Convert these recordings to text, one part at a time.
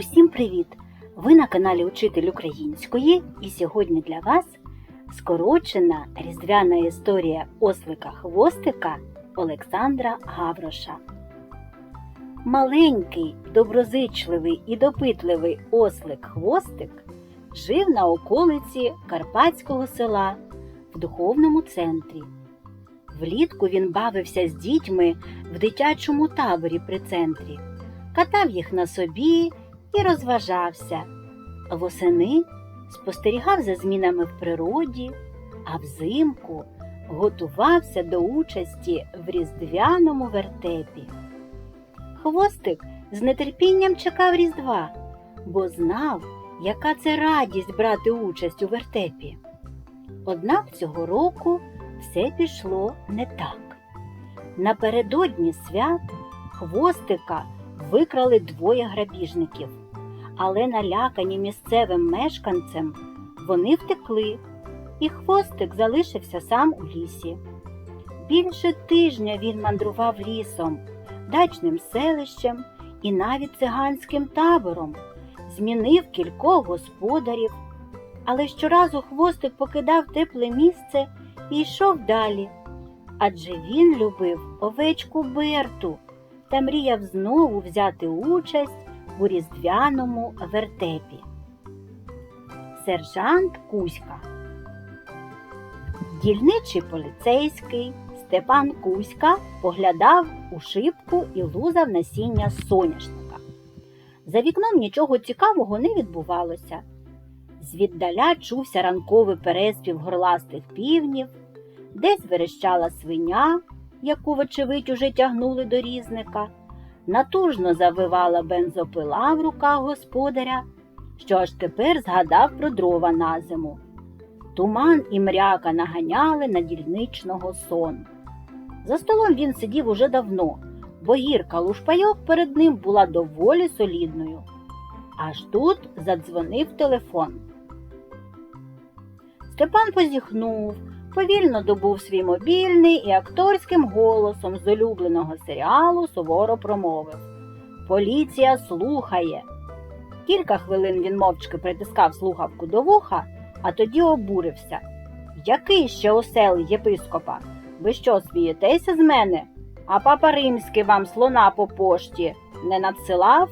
Усім привіт! Ви на каналі Учитель Української і сьогодні для вас скорочена різдвяна історія ослика хвостика Олександра Гавроша. Маленький, доброзичливий і допитливий ослик хвостик жив на околиці Карпатського села в духовному центрі. Влітку він бавився з дітьми в дитячому таборі при центрі, катав їх на собі і розважався. Восени спостерігав за змінами в природі, а взимку готувався до участі в різдвяному вертепі. Хвостик з нетерпінням чекав Різдва, бо знав, яка це радість брати участь у вертепі. Однак цього року все пішло не так. Напередодні свят хвостика викрали двоє грабіжників, але налякані місцевим мешканцем вони втекли, і хвостик залишився сам у лісі. Більше тижня він мандрував лісом, дачним селищем і навіть циганським табором, змінив кількох господарів, але щоразу хвостик покидав тепле місце і йшов далі. Адже він любив овечку Берту та мріяв знову взяти участь у різдвяному вертепі. Сержант Кузька Дільничий поліцейський Степан Кузька поглядав у шибку і лузав насіння соняшника. За вікном нічого цікавого не відбувалося. Звіддаля чувся ранковий переспів горластих півнів, десь верещала свиня, яку, вочевидь, уже тягнули до різника, натужно завивала бензопила в руках господаря, що аж тепер згадав про дрова на зиму. Туман і мряка наганяли на дільничного сон. За столом він сидів уже давно, бо гірка лушпайок перед ним була доволі солідною. Аж тут задзвонив телефон. Степан позіхнув, повільно добув свій мобільний і акторським голосом з улюбленого серіалу суворо промовив Поліція слухає. Кілька хвилин він мовчки притискав слухавку до вуха, а тоді обурився. Який ще осел єпископа? Ви що, смієтеся з мене? А папа римський вам слона по пошті не надсилав?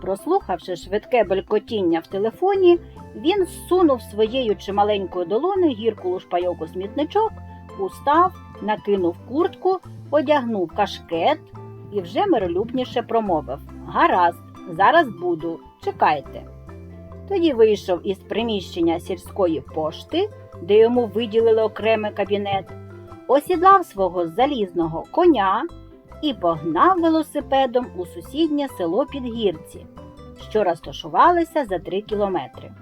Прослухавши швидке белькотіння в телефоні, він зсунув своєю чималенькою долоною гірку лушпайок у смітничок, устав, накинув куртку, одягнув кашкет і вже миролюбніше промовив Гаразд, зараз буду, чекайте. Тоді вийшов із приміщення сільської пошти, де йому виділили окремий кабінет, осідлав свого залізного коня і погнав велосипедом у сусіднє село Підгірці, що розташувалося за три кілометри.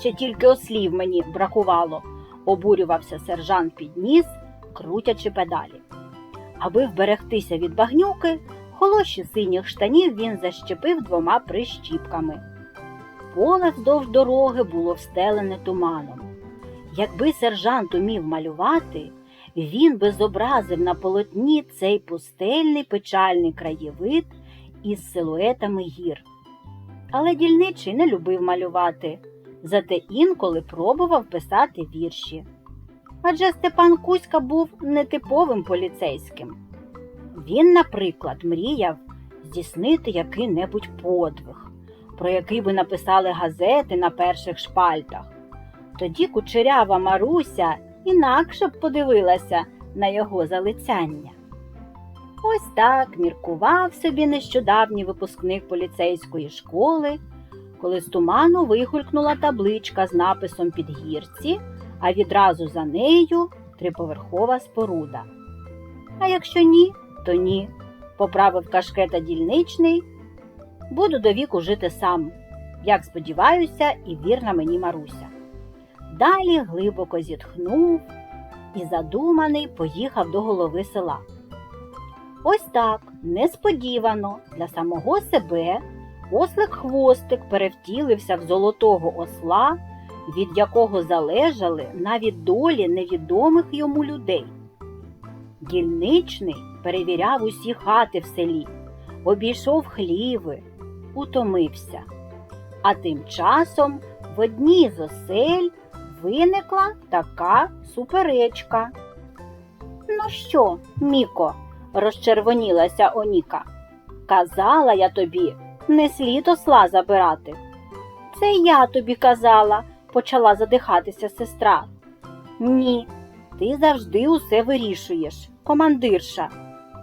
Ще тільки ослів мені бракувало, обурювався сержант підніс, крутячи педалі. Аби вберегтися від багнюки, холоші синіх штанів він защепив двома прищіпками. Поле вздовж дороги було встелене туманом. Якби сержант умів малювати, він би зобразив на полотні цей пустельний печальний краєвид із силуетами гір. Але дільничий не любив малювати, зате інколи пробував писати вірші. Адже Степан Кузька був нетиповим поліцейським. Він, наприклад, мріяв здійснити який-небудь подвиг, про який би написали газети на перших шпальтах. Тоді кучерява Маруся інакше б подивилася на його залицяння. Ось так міркував собі нещодавній випускник поліцейської школи, коли з туману вигулькнула табличка з написом Підгірці, а відразу за нею триповерхова споруда. А якщо ні, то ні, поправив кашкета дільничний. Буду до віку жити сам, як сподіваюся, і вірна мені Маруся. Далі глибоко зітхнув і задуманий поїхав до голови села. Ось так, несподівано для самого себе ослик хвостик перевтілився в золотого осла, від якого залежали навіть долі невідомих йому людей. Дільничний перевіряв усі хати в селі, обійшов хліви, утомився. А тим часом в одній з осель виникла така суперечка. Ну що, Міко, розчервонілася Оніка. Казала я тобі, не слід осла забирати. Це я тобі казала, почала задихатися сестра. Ні, ти завжди усе вирішуєш, командирша.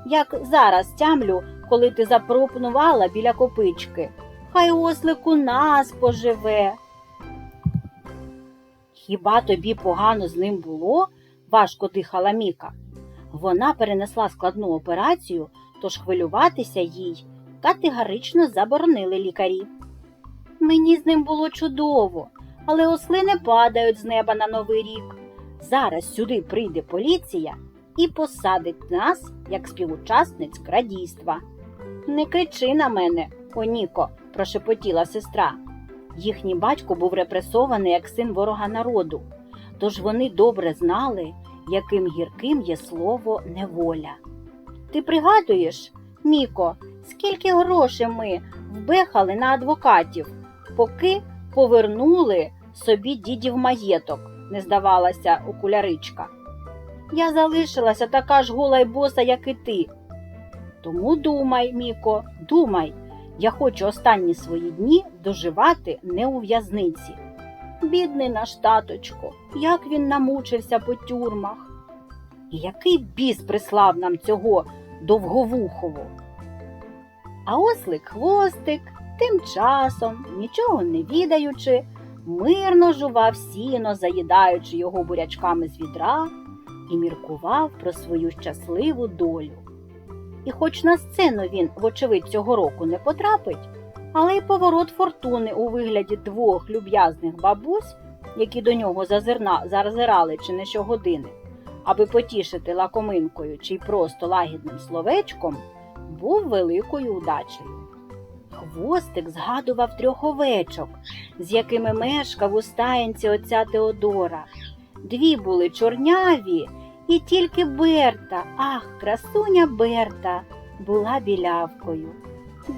Як зараз тямлю, коли ти запропонувала біля копички. Хай ослик у нас поживе. Хіба тобі погано з ним було? важко дихала Міка. Вона перенесла складну операцію, тож хвилюватися їй категорично заборонили лікарі. Мені з ним було чудово, але осли не падають з неба на новий рік. Зараз сюди прийде поліція і посадить нас як співучасниць крадійства. Не кричи на мене, Оніко, прошепотіла сестра. Їхній батько був репресований як син ворога народу, тож вони добре знали, яким гірким є слово неволя. Ти пригадуєш, Міко, скільки грошей ми вбехали на адвокатів, поки повернули собі дідів маєток, не здавалася окуляричка. Я залишилася така ж гола й боса, як і ти. Тому думай, Міко, думай, я хочу останні свої дні доживати не у в'язниці. Бідний наш таточко, як він намучився по тюрмах. І який біс прислав нам цього довговухову. А ослик хвостик тим часом, нічого не відаючи, мирно жував сіно, заїдаючи його бурячками з відра, і міркував про свою щасливу долю. І хоч на сцену він, вочевидь, цього року не потрапить, але й поворот фортуни у вигляді двох люб'язних бабусь, які до нього зазирна, зазирали чи не щогодини, аби потішити лакоминкою чи просто лагідним словечком, був великою удачею. Хвостик згадував трьох овечок, з якими мешкав у стаєнці отця Теодора. Дві були чорняві, і тільки Берта, ах, красуня Берта, була білявкою.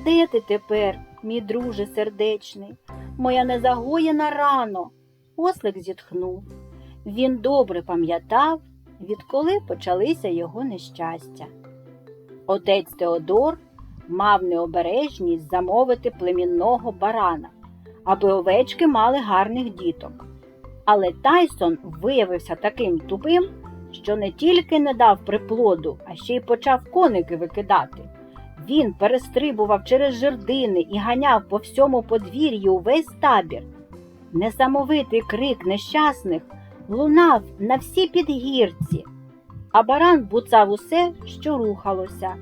Де ти тепер, мій друже сердечний, моя незагоєна рано? Ослик зітхнув. Він добре пам'ятав, відколи почалися його нещастя. Отець Теодор мав необережність замовити племінного барана, аби овечки мали гарних діток. Але Тайсон виявився таким тупим, що не тільки не дав приплоду, а ще й почав коники викидати. Він перестрибував через жердини і ганяв по всьому подвір'ю увесь табір. Несамовитий крик нещасних лунав на всі підгірці, а баран буцав усе, що рухалося.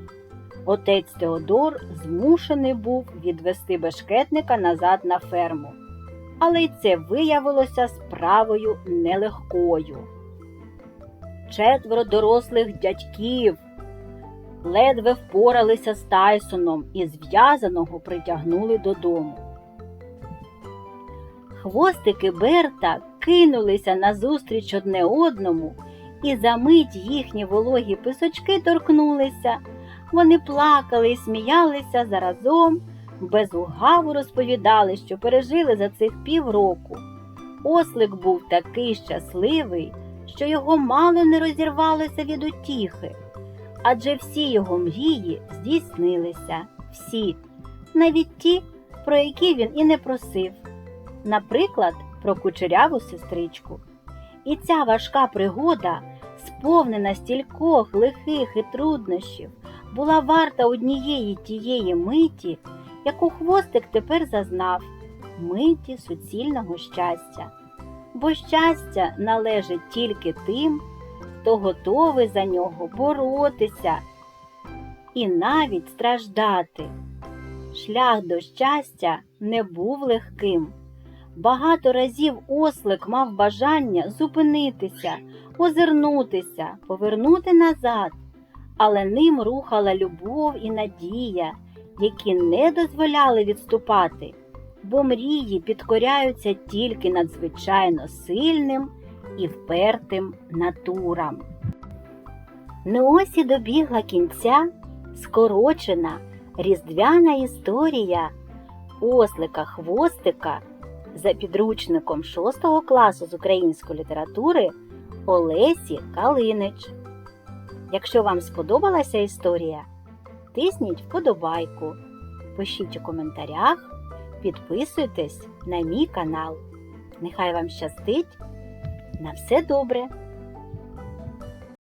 Отець Теодор змушений був відвести бешкетника назад на ферму. Але й це виявилося справою нелегкою. Четверо дорослих дядьків ледве впоралися з Тайсоном і зв'язаного притягнули додому. Хвостики Берта кинулися назустріч одне одному, і за мить їхні вологі писочки торкнулися. Вони плакали і сміялися заразом, без угаву розповідали, що пережили за цих півроку. Ослик був такий щасливий, що його мало не розірвалося від утіхи. Адже всі його мрії здійснилися, всі, навіть ті, про які він і не просив, наприклад, про кучеряву сестричку. І ця важка пригода, сповнена стількох лихих і труднощів, була варта однієї тієї миті, яку хвостик тепер зазнав миті суцільного щастя. Бо щастя належить тільки тим, хто готовий за нього боротися і навіть страждати. Шлях до щастя не був легким. Багато разів ослик мав бажання зупинитися, озирнутися, повернути назад, але ним рухала любов і надія, які не дозволяли відступати, бо мрії підкоряються тільки надзвичайно сильним і впертим натурам. Ну ось і добігла кінця скорочена різдвяна історія ослика хвостика за підручником 6 класу з української літератури Олесі Калинич. Якщо вам сподобалася історія, тисніть вподобайку, пишіть у коментарях, підписуйтесь на мій канал. Нехай вам щастить! На все добре!